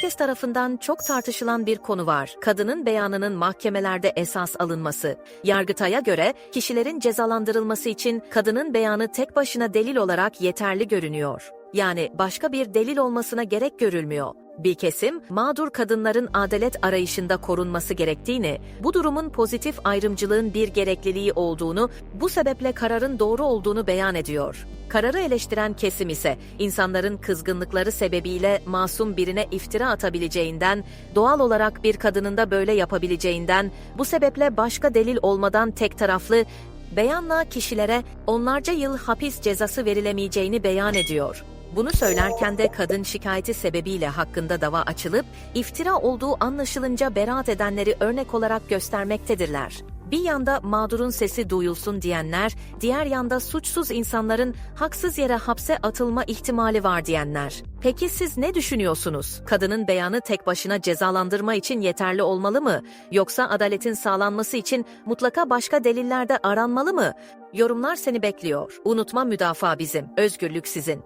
Herkes tarafından çok tartışılan bir konu var. Kadının beyanının mahkemelerde esas alınması. Yargıtay'a göre kişilerin cezalandırılması için kadının beyanı tek başına delil olarak yeterli görünüyor. Yani başka bir delil olmasına gerek görülmüyor. Bir kesim, mağdur kadınların adalet arayışında korunması gerektiğini, bu durumun pozitif ayrımcılığın bir gerekliliği olduğunu, bu sebeple kararın doğru olduğunu beyan ediyor. Kararı eleştiren kesim ise insanların kızgınlıkları sebebiyle masum birine iftira atabileceğinden, doğal olarak bir kadının da böyle yapabileceğinden, bu sebeple başka delil olmadan tek taraflı beyanla kişilere onlarca yıl hapis cezası verilemeyeceğini beyan ediyor. Bunu söylerken de kadın şikayeti sebebiyle hakkında dava açılıp iftira olduğu anlaşılınca beraat edenleri örnek olarak göstermektedirler. Bir yanda mağdurun sesi duyulsun diyenler, diğer yanda suçsuz insanların haksız yere hapse atılma ihtimali var diyenler. Peki siz ne düşünüyorsunuz? Kadının beyanı tek başına cezalandırma için yeterli olmalı mı? Yoksa adaletin sağlanması için mutlaka başka deliller de aranmalı mı? Yorumlar seni bekliyor. Unutma müdafaa bizim, özgürlük sizin.